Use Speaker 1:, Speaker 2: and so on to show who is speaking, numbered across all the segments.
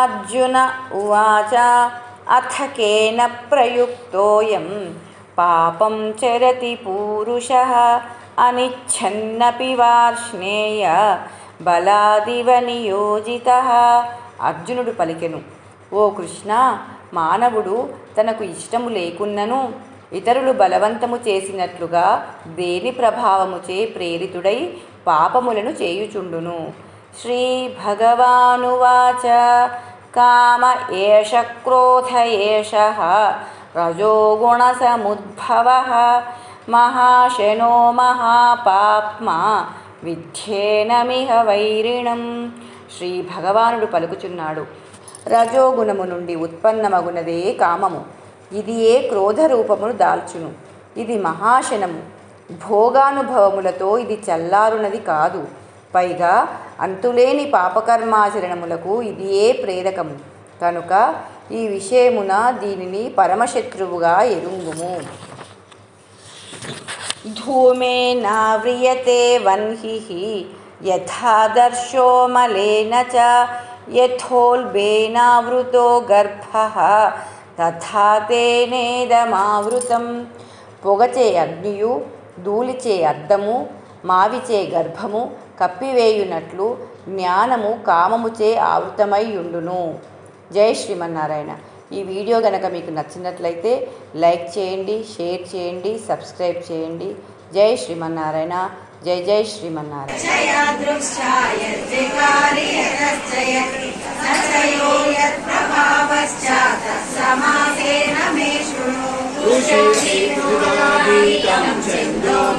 Speaker 1: అర్జున ఉవాచ అథకేన ప్రయుక్తోయం. పాపం చరతి పూరుష అనిచ్ఛన్నపి వార్ష్ణేయ బలాదివ నియోజిత అర్జునుడు పలికెను ఓ కృష్ణ మానవుడు తనకు ఇష్టము లేకున్నను ఇతరులు బలవంతము చేసినట్లుగా దేని ప్రభావముచే ప్రేరితుడై పాపములను చేయుచుండును? శ్రీ భగవానువాచ కామ ఏష క్రోధ ఏష రజోగుణసముద్భవ మహాశనో మహాపాప్మా విధ్యేనమిహ వైరిణం శ్రీ భగవానుడు పలుకుచున్నాడు రజోగుణము నుండి ఉత్పన్నమగునదే కామము. ఇది ఏ క్రోధ రూపమును దాల్చును. ఇది మహాశనము. భోగానుభవములతో ఇది చల్లారునది కాదు. పైగా అంతులేని పాపకర్మాచరణములకు ఇది ఏ ప్రేరకము కనుక ఈ విషయమున దీనిని పరమశత్రువుగా ఎరుంగుము. ధూమేనావ్రియతే నావ్రియతే యథాదర్శో మలేన చ యథోల్బేనావృతో గర్భ తథా తేనేదమావృతం. పొగచే అగ్నియు ధూళిచే అద్దము మావిచే గర్భము కప్పివేయునట్లు జ్ఞానము కామముచే ఆవృతమై ఉండును జై శ్రీమన్నారాయణ. ఈ వీడియో గనక మీకు నచ్చినట్లయితే లైక్ చేయండి షేర్ చేయండి సబ్స్క్రైబ్ చేయండి. జై శ్రీమన్నారాయణ. జై జై శ్రీమన్నారాయణ.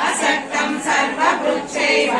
Speaker 2: అసక్తం సర్వృక్షైవ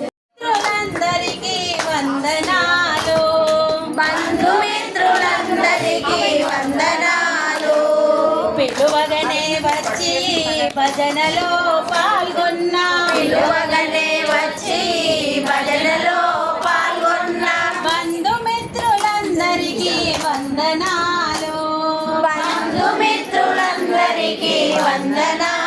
Speaker 3: మిత్రులందరికీ వందనాలు.
Speaker 2: బంధుమిత్రులందరికీ వందనాలు.
Speaker 3: పిలువగనే వచ్చి భజనలో పాల్గొన్నా.
Speaker 2: పిలువగనే వచ్చి భజనలో పాల్గొన్న.
Speaker 3: బంధుమిత్రులందరికీ వందనాలు.
Speaker 2: బంధుమిత్రులందరికీ వందనాలు.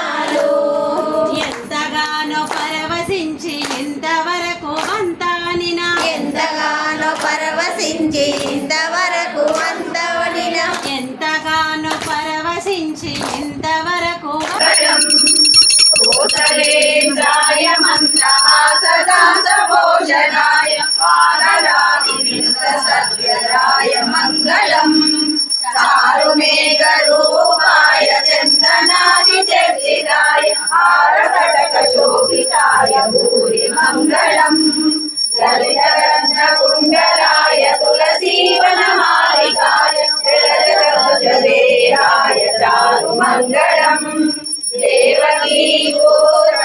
Speaker 3: పరవశించి ఇంతవరకు
Speaker 2: అంతవడిన
Speaker 3: ఎంతగానో పరవశించి ఇంతవరకు
Speaker 2: మంత్రహాసదాసభోషణాయ ஓர்